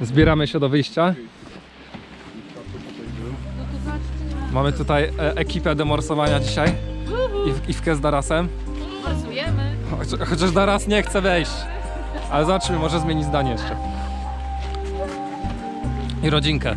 Zbieramy się do wyjścia. Mamy tutaj e, ekipę do morsowania dzisiaj. I, Iwkę z Darasem. Morsujemy. Choć, chociaż Daras nie chce wejść. Ale zobaczymy, może zmieni zdanie jeszcze. I rodzinkę.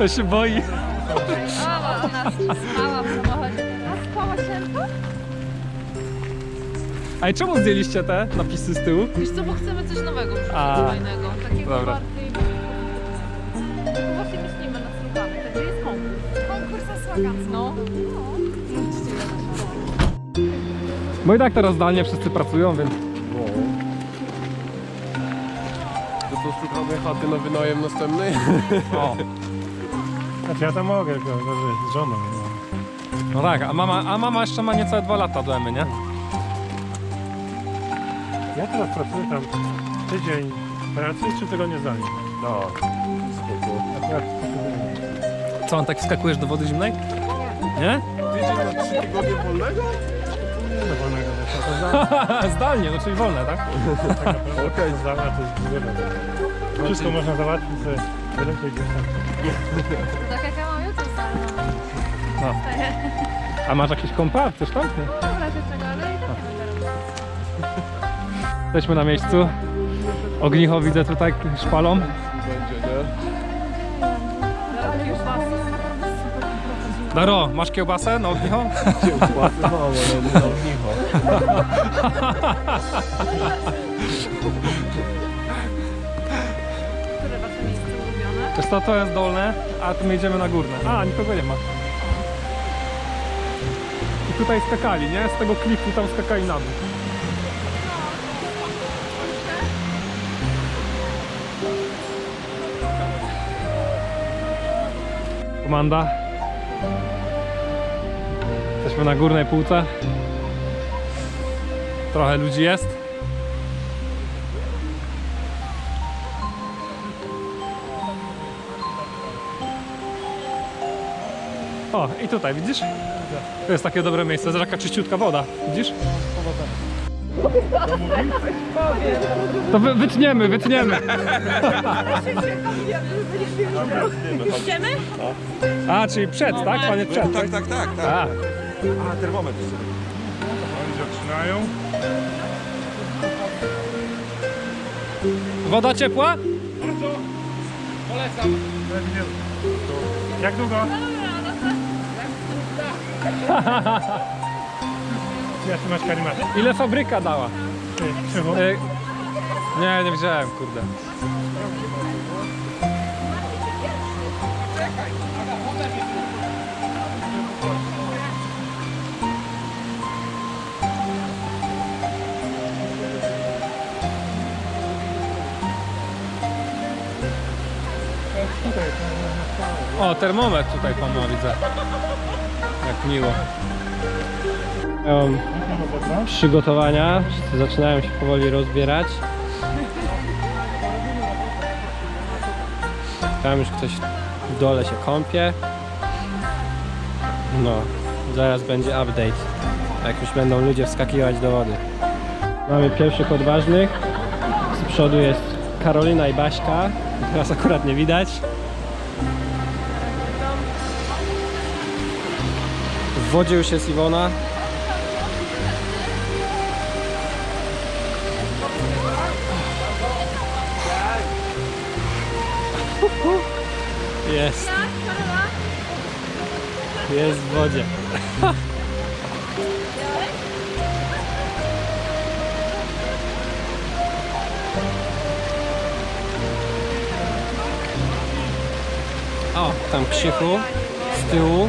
Ja się boi. Mama, ona spała w samochodzie. A spała? A i czemu zdjęliście te napisy z tyłu? Wiesz co, bo chcemy coś nowego A. fajnego. Takiego Dobra. bardziej... No Właśnie myślimy nad słupami. Także jest konkurs. Konkurs osłagancki. No. Bo i tak teraz zdalnie wszyscy pracują, więc szukamy chaty na wynajem następny? o. Znaczy ja to mogę, tylko że z żoną. No. No tak, a mama, a mama jeszcze ma niecałe dwa lata do Emy, nie? Ja teraz pracuję tam tydzień pracy, trzy tygodnie zdalnie. No, spoko. Akurat Co, on tak wskakujesz do wody zimnej? Nie? Tydzień na trzy tygodnie wolnego? Nie do wolnego zresztą. To zdalnie, Zdalnie, no czyli wolne, tak? tak naprawdę. Okej. Zdalnie to jest. Wszystko można załatwić sobie wylecieć gdzieś tam. Tak jak ja mam jutro zdalną. No. A masz jakieś kompa? Chcesz tam? Nie. No w razie czego, ale i tak nie będę robić. Jesteśmy na miejscu. Ognicho widzę tutaj szpalą. Będzie, nie? Daro, masz kiełbasę na ognicho? Kiełbasy mam, ale na ognicho. Które wasze miejsce ulubione? Wiesz co, to jest dolne, a tu my idziemy na górne. A, nikogo nie ma. I tutaj skakali, nie? Z tego klifu tam skakali na dół. Komanda. Jesteśmy na górnej półce. Trochę ludzi jest. O, i tutaj, widzisz? To jest takie dobre miejsce, zobacz jaka czyściutka woda, widzisz? To wy, wytniemy, wytniemy. A, czyli przed, tak? Panie przed, tak? Tak, tak, tak. A, A, termometr. Oni zaczynają. woda ciepła? Jak długo? Ja ty masz karimatę? Ile fabryka dała? Ty, Krzywo? E, nie, nie wziąłem, kurde. O, termometr tutaj pan widzę. Jak miło. Przygotowania zaczynają się powoli rozbierać. Tam już ktoś w dole się kąpie. No, zaraz będzie update. Jak już będą ludzie wskakiwać do wody. Mamy pierwszych odważnych. Z przodu jest Karolina i Baśka. Teraz akurat nie widać. Wodzie już jest Iwona. Jest. Jest w wodzie. O, tam Krzychu z tyłu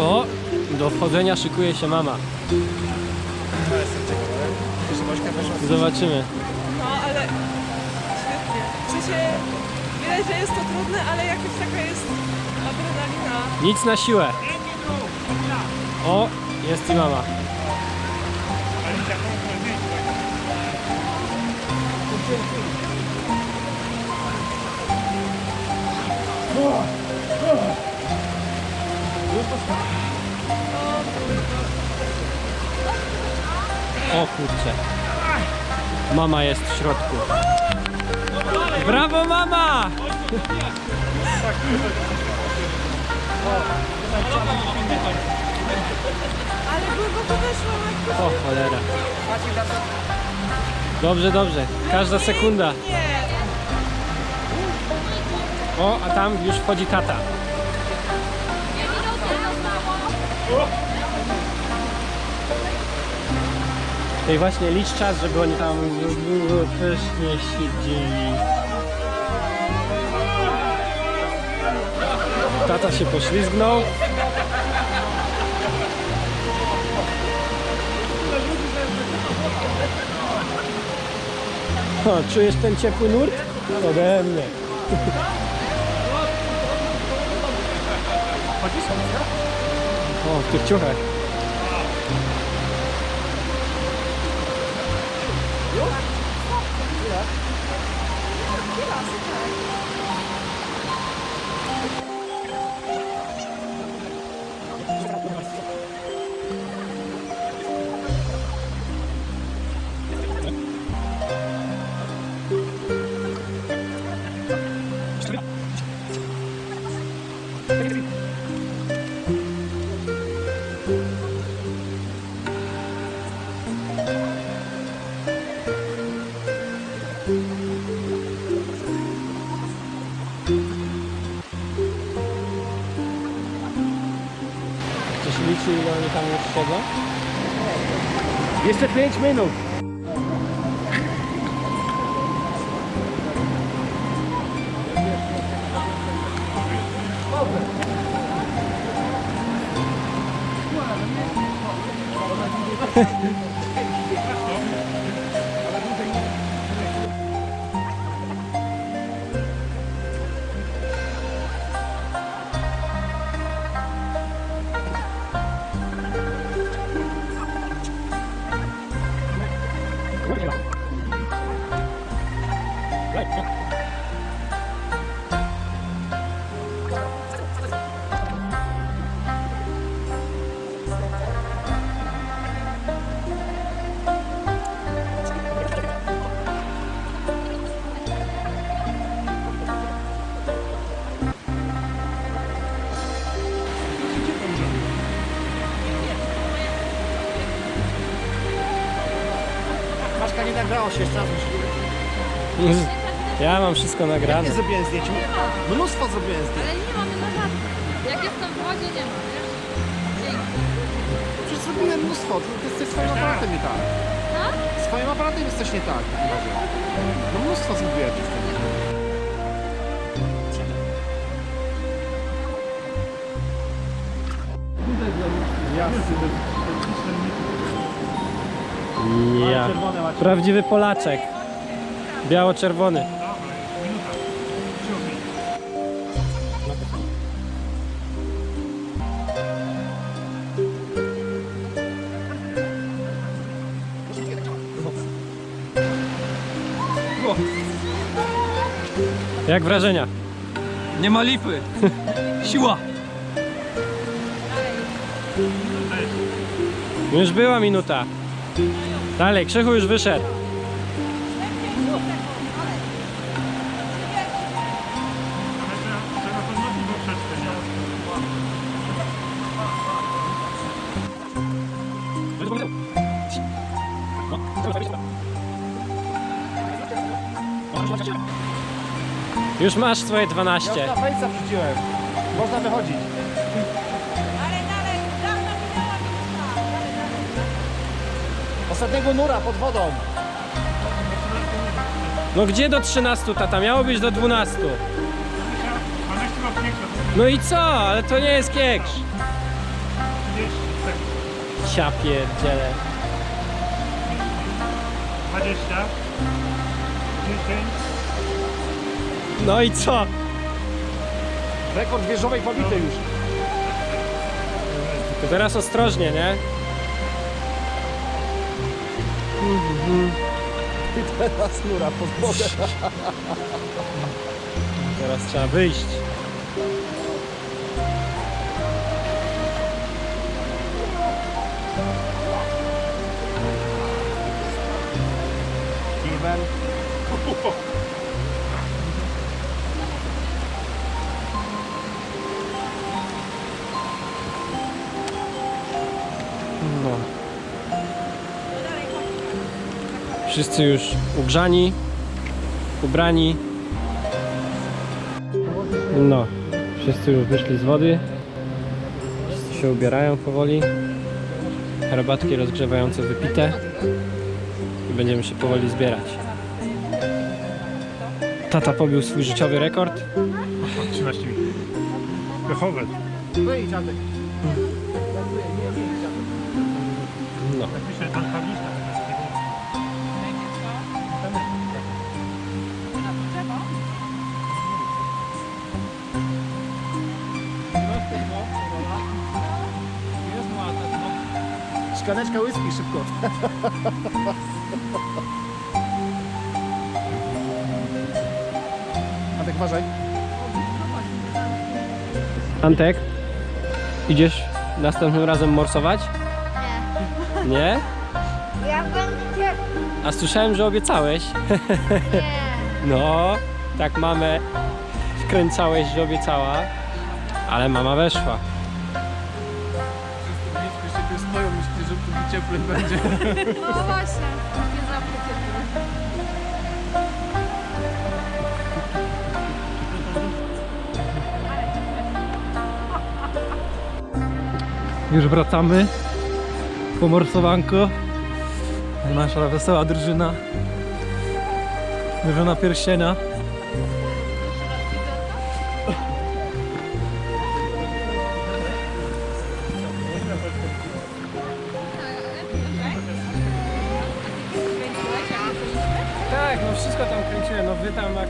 O, do wchodzenia szykuje się mama. Zobaczymy. No, ale świetnie. W sensie widać, że jest to trudne, ale jakoś taka jest adrenalina. Nic na siłę. O, jest i mama. Ale O kurczę. Mama jest w środku. Brawo mama! Ale głęboko weszłam jak O cholera. Dobrze, dobrze. Każda sekunda. Nie. O, a tam już wchodzi tata. I właśnie licz czas, żeby oni tam też nie siedzieli. Tata się poślizgnął. O, czujesz ten ciepły nurt? Ode mnie. O, w tych ciuchach. Ile oni tam już siedzą? Jeszcze 5 się jeszcze raz. Ja mam wszystko nagrane. Nie zrobiłem zdjęć. Mnóstwo zrobiłem zdjęć. Ale nie mamy na żadnym. Jak jestem w wodzie, nie ma, wiesz? Dzięki. Przecież zrobiłem mnóstwo. To to jest ze swoim aparatem nie tak. No? Swoim aparatem jest coś nie tak. w takim razie. No mnóstwo zrobiłem już tego. Ja. Prawdziwy Polaczek. Biało-czerwony. Jak wrażenia? Nie ma lipy. Siła. Już była minuta. Dalej, Krzychu już wyszedł. Już masz swoje 12. Ja na wrzuciłem. Można wychodzić. Ostatniego nura pod wodą. No gdzie do 13 tata? Miało być do 12. A na chyba piękna, No i co? Ale to nie jest kieksz. 30 sekund. Cia pierdziele. 20. 10. No i co? Rekord wieżowej pobity już. To teraz ostrożnie, nie? I teraz nura pod. Teraz trzeba wyjść. Wszyscy już ugrzani, ubrani. No, wszyscy już wyszli z wody. Wszyscy się ubierają powoli. Herbatki rozgrzewające wypite. I będziemy się powoli zbierać. Tata pobił swój życiowy rekord. 13 minut. Pechowe. Wyjdź, Adek. No. Szklaneczka whisky szybko. Adek, uważaj. Antek, idziesz następnym razem morsować? Nie. Nie? Ja będę... A słyszałem, że obiecałeś. Nie. No, tak mamę wkręcałeś, że obiecała, ale mama weszła. Cieplej będzie. No właśnie, nie zapytaj. Już wracamy po morsowanko. Nasza wesoła drużyna. Drużyna pierścienia.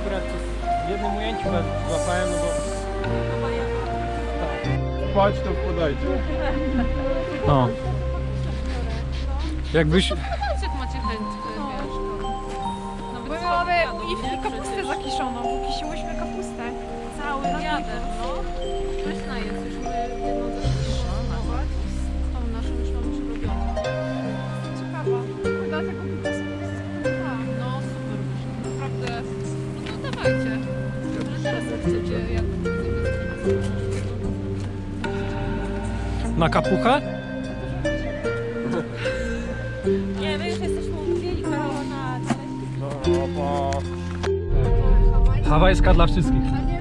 Akurat w jednym ujęciu was złapałem, no bo... Chodź to podajcie. O. Jakbyś, Jak macie chęć, wiesz, to... Bo my mamy i kapustę zakiszoną, bo kisiłyśmy kapustę. Cały Jadę, no. Pyszna jest, już my jedną zaczęliśmy tą naszą już mamy przerobioną. Ciekawa. Dlatego na kapuchę? Nie, my już jesteśmy umówieni, Karola, na... Bo... Hawajska dla wszystkich.